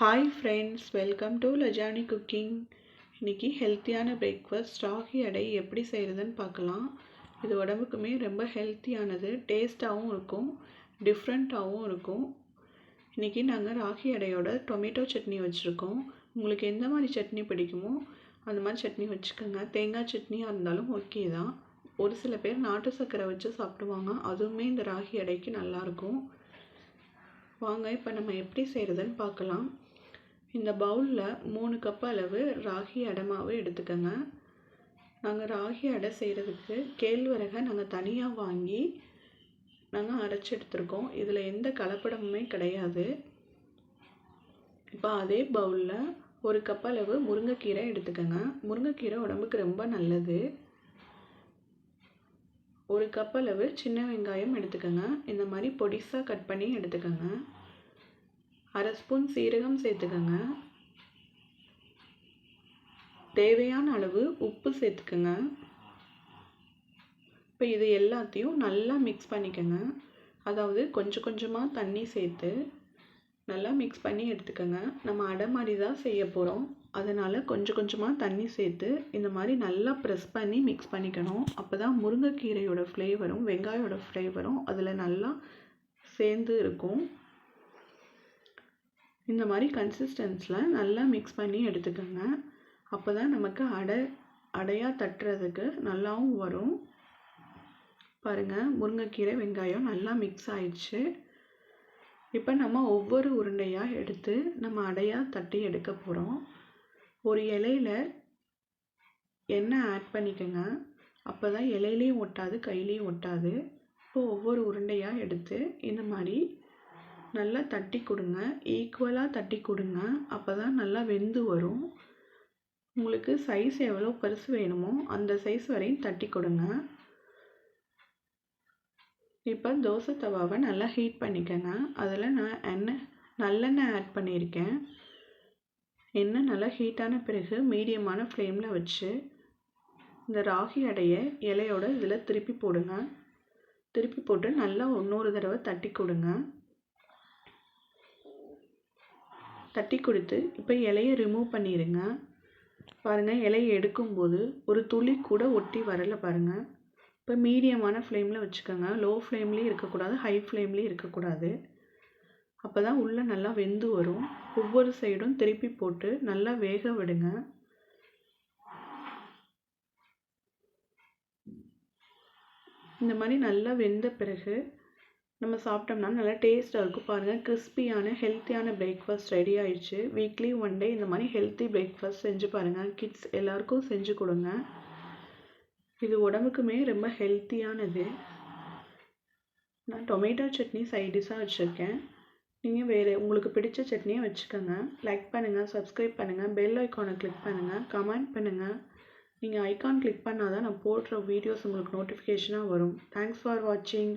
Hi friends welcome to Lajani cooking இன்றைக்கி ஹெல்த்தியான breakfast ragi அடை எப்படி செய்கிறதுன்னு பார்க்கலாம். இது உடம்புக்குமே ரொம்ப ஹெல்த்தியானது டேஸ்ட்டாகவும் இருக்கும் டிஃப்ரெண்ட்டாகவும் இருக்கும். இன்றைக்கி நாங்கள் ராகி அடையோட டொமேட்டோ சட்னி வச்சுருக்கோம். உங்களுக்கு எந்த மாதிரி சட்னி பிடிக்குமோ அந்த மாதிரி சட்னி வச்சுக்கோங்க. தேங்காய் சட்னியாக இருந்தாலும் ஓகே தான். ஒரு சில பேர் நாட்டு சர்க்கரை வச்சு சாப்பிடுவாங்க. அதுவுமே இந்த ராகி அடைக்கு நல்லாயிருக்கும் வாங்க இப்போ நம்ம எப்படி செய்கிறதுன்னு பார்க்கலாம். இந்த பவுலில் மூணு கப் அளவு ராகி அடை எடுத்துக்கோங்க. நாங்கள் ராகி அடை செய்கிறதுக்கு கேழ்வரகை நாங்கள் தனியாக வாங்கி நாங்கள் அரைச்சி எடுத்துருக்கோம். இதில் எந்த கலப்படமுமே கிடையாது. இப்போ அதே பவுலில் ஒரு கப் அளவு முருங்கைக்கீரை எடுத்துக்கோங்க. முருங்கைக்கீரை உடம்புக்கு ரொம்ப நல்லது. ஒரு கப் அளவு சின்ன வெங்காயம் எடுத்துக்கோங்க. இந்த மாதிரி பொடிசாக கட் பண்ணி எடுத்துக்கோங்க. அரை ஸ்பூன் சீரகம் சேர்த்துக்கோங்க. தேவையான அளவு உப்பு சேர்த்துக்கோங்க. இப்போ இது எல்லாத்தையும் நல்லா மிக்ஸ் பண்ணிக்கோங்க. அதாவது கொஞ்சம் கொஞ்சமாக தண்ணி சேர்த்து நல்லா மிக்ஸ் பண்ணி எடுத்துக்கோங்க. நம்ம அடை மாதிரி தான் செய்ய போகிறோம் அதனால் கொஞ்சம் கொஞ்சமாக தண்ணி சேர்த்து இந்த மாதிரி நல்லா ப்ரெஸ் பண்ணி மிக்ஸ் பண்ணிக்கணும். அப்போ தான் முருங்கைக்கீரையோட ஃப்ளேவரும் வெங்காயோட ஃப்ளேவரும் அதில் நல்லா சேர்ந்து இருக்கும். இந்த மாதிரி கன்சிஸ்டன்ஸில் நல்லா மிக்ஸ் பண்ணி எடுத்துக்கோங்க. அப்போ தான் நமக்கு அடை அடையாக தட்டுறதுக்கு நல்லாவும் வரும். பாருங்கள் முருங்கைக்கீரை வெங்காயம் நல்லா மிக்ஸ் ஆயிடுச்சு. இப்போ நம்ம ஒவ்வொரு உருண்டையாக எடுத்து நம்ம அடையாக தட்டி எடுக்க போகிறோம் ஒரு இலையில் எண்ணெய் ஆட் பண்ணிக்கோங்க. அப்போ தான் இலையிலையும் ஒட்டாது கையிலையும் ஒட்டாது. இப்போ ஒவ்வொரு உருண்டையாக எடுத்து இந்த மாதிரி நல்லா தட்டி கொடுங்க. ஈக்குவலாக தட்டி கொடுங்க. அப்போ தான் நல்லா வெந்து வரும். உங்களுக்கு சைஸ் எவ்வளோ பெருசு வேணுமோ அந்த சைஸ் வரையும் தட்டி கொடுங்க. இப்போ தோசை தவாவை நல்லா ஹீட் பண்ணிக்கோங்க. அதில் நான் எண்ணெய் நல்லெண்ணெய் ஆட் பண்ணியிருக்கேன். எண்ணெய் நல்லா ஹீட்டான பிறகு மீடியமான ஃப்ளேமில் வச்சு இந்த ராகி அடையை இலையோட இதில் திருப்பி போடுங்க. திருப்பி போட்டு நல்லா இன்னொரு தடவை தட்டி கொடுங்க. தட்டி கொடுத்து இப்போ இலையை ரிமூவ் பண்ணிடுங்க பாருங்கள் இலையை எடுக்கும்போது ஒரு துளி கூட ஒட்டி வரலை பாருங்கள் இப்போ மீடியமான ஃப்ளேமில் வச்சுக்கோங்க. லோ ஃப்ளேம்லேயும் இருக்கக்கூடாது ஹை ஃப்ளேம்லேயும் இருக்கக்கூடாது. அப்போ தான் உள்ளே நல்லா வெந்து வரும். ஒவ்வொரு சைடும் திருப்பி போட்டு நல்லா வேக விடுங்க. இந்த மாதிரி நல்லா வெந்த பிறகு நம்ம சாப்பிட்டோம்னா நல்லா டேஸ்ட்டாக இருக்கும். பாருங்கள் கிறிஸ்பியான ஹெல்த்தியான பிரேக்ஃபாஸ்ட் ரெடி ஆயிடுச்சு. வீக்லி ஒன் டே இந்த மாதிரி ஹெல்த்தி பிரேக்ஃபாஸ்ட் செஞ்சு பாருங்கள் கிட்ஸ் எல்லாருக்கும் செஞ்சு கொடுங்க. இது உடம்புக்குமே ரொம்ப ஹெல்த்தியானது நான் டொமேட்டோ சட்னி சைடிஷாக வச்சுருக்கேன். நீங்கள் வேறு உங்களுக்கு பிடிச்ச சட்னியை வச்சுக்கோங்க. லைக் பண்ணுங்கள் சப்ஸ்கிரைப் பண்ணுங்கள் பெல் ஐக்கானை கிளிக் பண்ணுங்கள் கமெண்ட் பண்ணுங்கள் நீங்கள் ஐக்கான் கிளிக் பண்ணால் தான் நான் போடுற வீடியோஸ் உங்களுக்கு நோட்டிஃபிகேஷனாக வரும். தேங்க்ஸ் ஃபார் வாட்சிங்